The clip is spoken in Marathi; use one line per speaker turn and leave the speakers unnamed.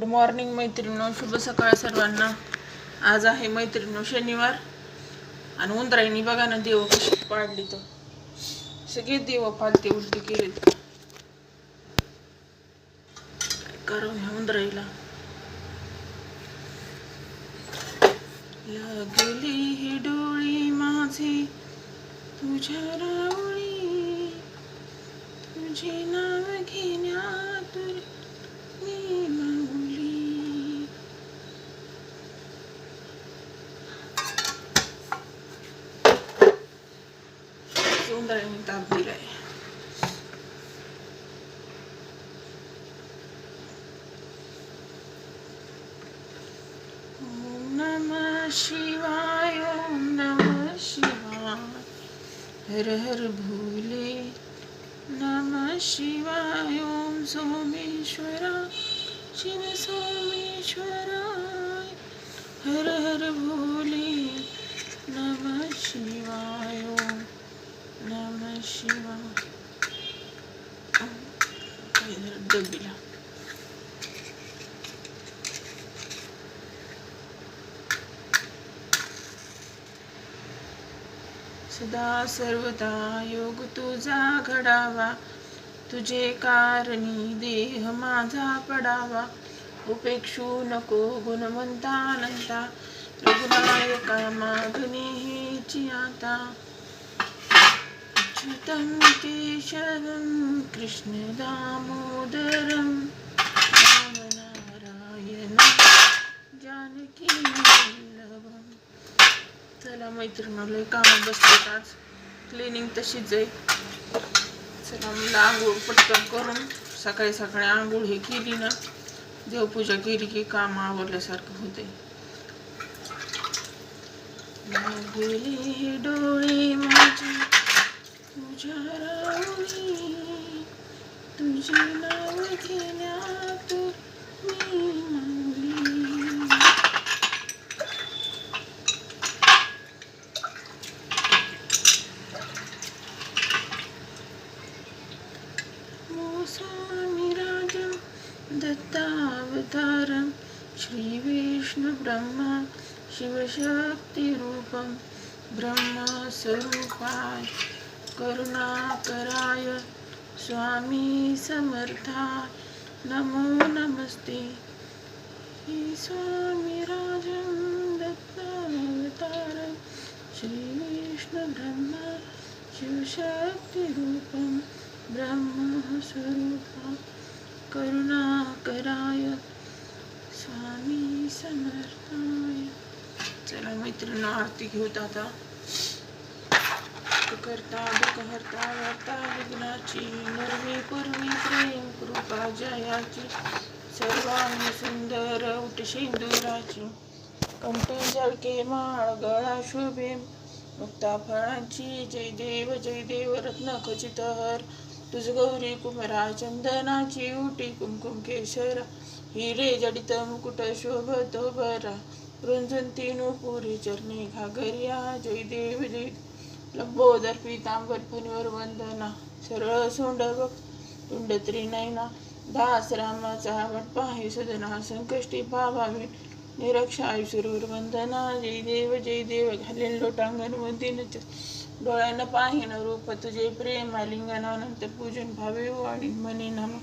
Good morning मैत्रिणीनो. शुभ सकाळ सर्वांना. आज आहे मैत्रिणीनो शनिवार. आणि उंदराईनी बघा ना देव कशी पाडली तर. सगळे देव पालते उलटी केले. काय करावं ह्या उंदराईला? लागली ही डोळी माझी तुझ्या रावळी. तुझे नाव घेण्या घेण्यातून मी माऊली सुंदराने ताप दिलाय ओम शिवाय ओम नमः शिवाय हर हर भोले नम शिवाय ओम सोमेश्वरा शिव सोमेश्वराय हर हर भोले नम शिवाय। ओम नमः शिवाय काय दिला सदा सर्वदा योग तुझा घडावा तुझे कारणी देह माझा पडावा. उपेक्षू नको गुणवंतानंता रघुनायका मागणी आता. अच्युतं केशवं कृष्ण दामोदरं जानकी चला मैत्रिणी लय काम बसतात आज. क्लिनिंग तशीच आहे. चला मला आंघोळ पटकन करून सकाळी सकाळी आंघोळ हे केली ना देवपूजा केली की काम आवडल्यासारखं होते डोळे दत्तावतारं श्रीविष्णुब्रह्मा शिवशक्तिरूपं ब्रह्मस्वरूपाय करुणाकराय स्वामी समर्थाय नमो नमस्ते. श्री स्वामिराजं दत्तावतारं श्रीविष्णुब्रह्मा शिवशक्तिरूपं ब्रह्मस्वरूपा. करुणाकराय स्वामी समर्थाय. चला मैत्रिणी आरती घेऊत आता. करता दुःखहर्ता वार्ता विघ्नाची नरवी पूर्वी प्रेम कृपा जयाची. सर्वांनी सुंदर उठ सिंदुराची कंठे झळके माळ गळा शोभे. मुक्ता फळांची जय देव जय देव रत्न खचित हर. तुझ गौरी कुमरा चंदनाची उटी कुमकुम केशर. हिरे जडित मुकुट शोभतो बरा रुंजंती नुपुरी चरणी घागरिया. जय देव जय लंबोदर पीतांबर फणीवर वंदना. सरळ सोंड बघ तुंड त्रिनयना दास रामाचा वट पाहे सदना संकष्टी पावावे निरक्षाय सुरूर वंदना. जय देव जय देव घालेल लोटांगण वंदिन डोळ्यानं पाहिन रूप तुझे प्रेम लिंगनानंत पूजन भावे वाणी मनी नम.